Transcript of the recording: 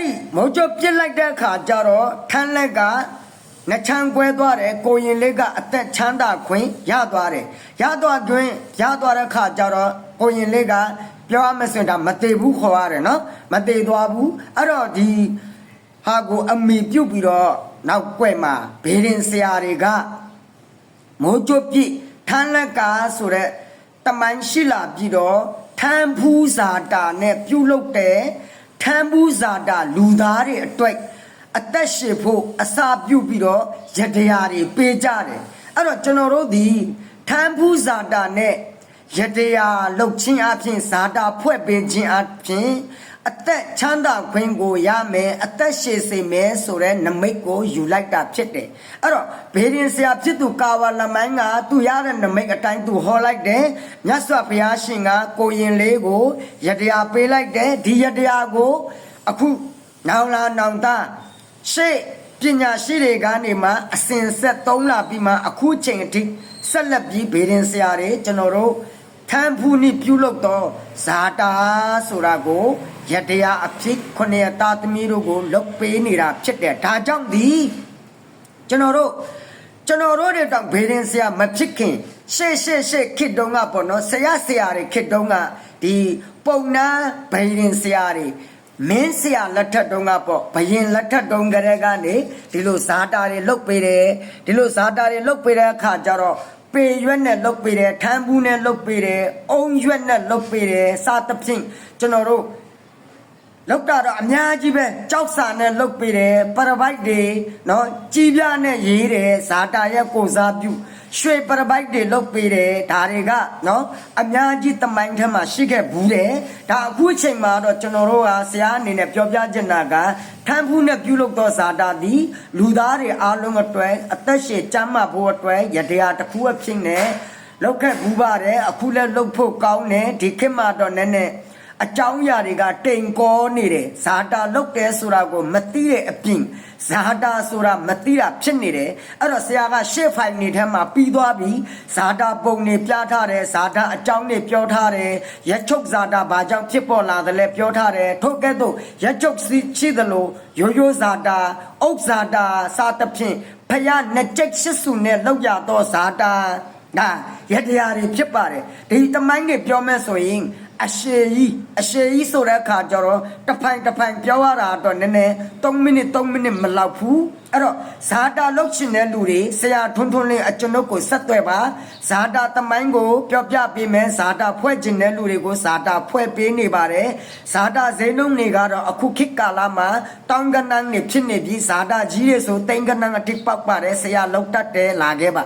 ဒီမုံကျပြစ်လိုက်တဲ့အခါကျတော့ထန်းလက်ကငချမ်းကွဲသွားတယ်ကိုရင်လေးကအသက်ချမ်းသာခွင့်ရသွားတယ်ရသွားတွင်ရသွားတဲ့အခါကျတော့ကိုရင်လေးကပြောရမစင်တာမသေးဘူးခေါ်ရတယ်နော်မသေးသွားဘူးအဲ့တော့ဒီဟာကိုအမိပြုတ်ပြီးတော့နောက်ကွယ်မှာဘေးရင်ဆရာတွေကမိုးကျပြစ်ထန်းလက်ကားဆိုတဲ့တမိုင်းရှိလာပြီးတော့ထန်းဖူးဇာတာနဲ့ပြုတ်လုတဲ့ ထန်းဖူးဇာတာလူသားတွေအတွက်အသက်ရှင်ဖို့အစာပြုတ်ပြီးတော့ရတရားတွေပေးကြတယ်အဲ့တော့ကျွန်တော်တို့ဒီထမ်းဖူးဇာတာနဲ့ရတရားလှုပ်ခြင်းအပြင်ဇာတာဖွဲ့ပေးခြင်းအပြင် အသက်ချမ်းသာခွင့်ကိုရမယ်အသက်ရှည်စေမယ်ဆိုတဲ့နမိတ်ကိုယူလိုက်တာဖြစ်တယ်အဲ့တော့ဘေးရင်ဆရာဖြစ်သူကာဝလမိုင်းကသူရတဲ့နမိတ်အတိုင်းသူဟောလိုက်တယ်မြတ်စွာဘုရားရှင်ကကိုရင်လေးကိုရတရားပေးလိုက်တယ်ဒီရတရားကိုအခုနောင်လာနောင်သားရှေ့ပညာရှိတွေကနေမှအစဉ်ဆက်သုံးလာပြီးမှအခုချိန်အထိဆက်လက်ပြီးဗေဒင်ဆရာတွေကျွန်တော်တို့ ထမ်းဖူးနိပြုလုပ်တော့ဇာတာဆိုတာကိုယတရားအဖြစ်ခုနှစ်တာသမီးတို့ကိုလုတ်ပေးနေတာဖြစ်တယ်ဒါကြောင့်ဒီကျွန်တော်တို့ကျွန်တော်တို့တွေတောင်ဗေဒင်ဆရာမဖြစ်ခင်ရှေ့ရှေ့ရှေ့ခေတ်တုန်းကပေါ့နော်ဆရာဆရာတွေခေတ်တုန်းကဒီပုံနာဗေဒင်ဆရာတွေမင်းဆရာလက်ထက်တုန်းကပေါ့ဘယင်လက်ထက်တုန်းကလေးကနေဒီလိုဇာတာတွေလုတ်ပေးတယ်ဒီလိုဇာတာတွေလုတ်ပေးတဲ့အခါကျတော့ ပေရွက်နဲ့လုတ်ပေးတယ်ထမ်းဘူးနဲ့လုတ်ပေးတယ်အုံရွက်နဲ့လုတ်ပေးတယ်စသဖြင့်ကျွန်တော်တို့လောက်တာတော့အများကြီးပဲကြောက်စာနဲ့လုတ်ပေးတယ်ပရပိုက်တွေနော်ကြည်ပြနဲ့ရေးတယ်ဇာတာရဲ့ကိုစားပြု ရွှေပရပိုက်တွေလုတ်ပေးတယ်ဒါတွေကနော်အများကြီးတမိုင်းထဲမှာရှိခဲ့ဘူးတယ်ဒါအခုအချိန်မှာတော့ကျွန်တော်တို့ကဆရာအနေနဲ့ပြောပြချင်တာကထမ်းဖူးနဲ့ပြုလုပ်သောဇာတာသည်လူသားတွေအားလုံးအတွက်အသက်ရှင်ကျန်းမာဖို့အတွက်ရတရားတစ်ခုအဖြစ်နဲ့လောက်ခဲ့ဘူးပါတယ်အခုလည်းလုတ်ဖို့ကောင်းတယ်ဒီခေတ်မှာတော့နည်းနည်း အကြောင်းအရာတွေကတိမ်ကောနေတယ်ဇာတာလုတ်တယ်ဆိုတာကိုမသိတဲ့အပြင်ဇာတာဆိုတာမသိတာဖြစ်နေတယ်အဲ့တော့ဆရာကရှေ့ဖိုင်နေထဲမှာပြီးသွားပြီဇာတာပုံနေပြထားတယ်ဇာတာအကြောင်းတွေပြောထားတယ်ရက်ချုပ်ဇာတာဘာကြောင့်ဖြစ်ပေါ်လာတယ်လဲပြောထားတယ်ထို့ကဲ့သို့ရက်ချုပ်ရှိသလိုရိုးရိုးဇာတာဥက္ဇာတာစသဖြင့်ဖယားနှစ်ကျိတ်ရှစ်စုနဲ့လောက်ရသောဇာတာဒါရတရားတွေဖြစ်ပါတယ်ဒီတမိုင်းတွေပြောမဲ့ဆိုရင် အရှေကြီးအရှေကြီးဆိုတဲ့အခါကျတော့တစ်ဖိုင်တစ်ဖိုင်ပြောရတာတော့နည်းနည်း3မိနစ်3မိနစ်မလောက်ဘူးအဲ့တော့ဇာတာလုတ်ချင်တဲ့လူတွေဆရာထွန်းထွန်းလေးအကျွန်ုပ်ကိုဆက်သွယ်ပါဇာတာတမိုင်းကိုပြောပြပေးမယ်ဇာတာဖွဲ့ချင်တဲ့လူတွေကိုဇာတာဖွဲ့ပေးနေပါတယ်ဇာတာဈေးနှုန်းတွေကတော့အခုခေတ်ကာလမှာတောင်းကနန်းနေဖြစ်နေပြီးဇာတာကြီးတွေဆိုတိန်ကနန်းအထိပောက်ပါတယ်ဆရာလောက်တတ်တယ်လာခဲ့ပါ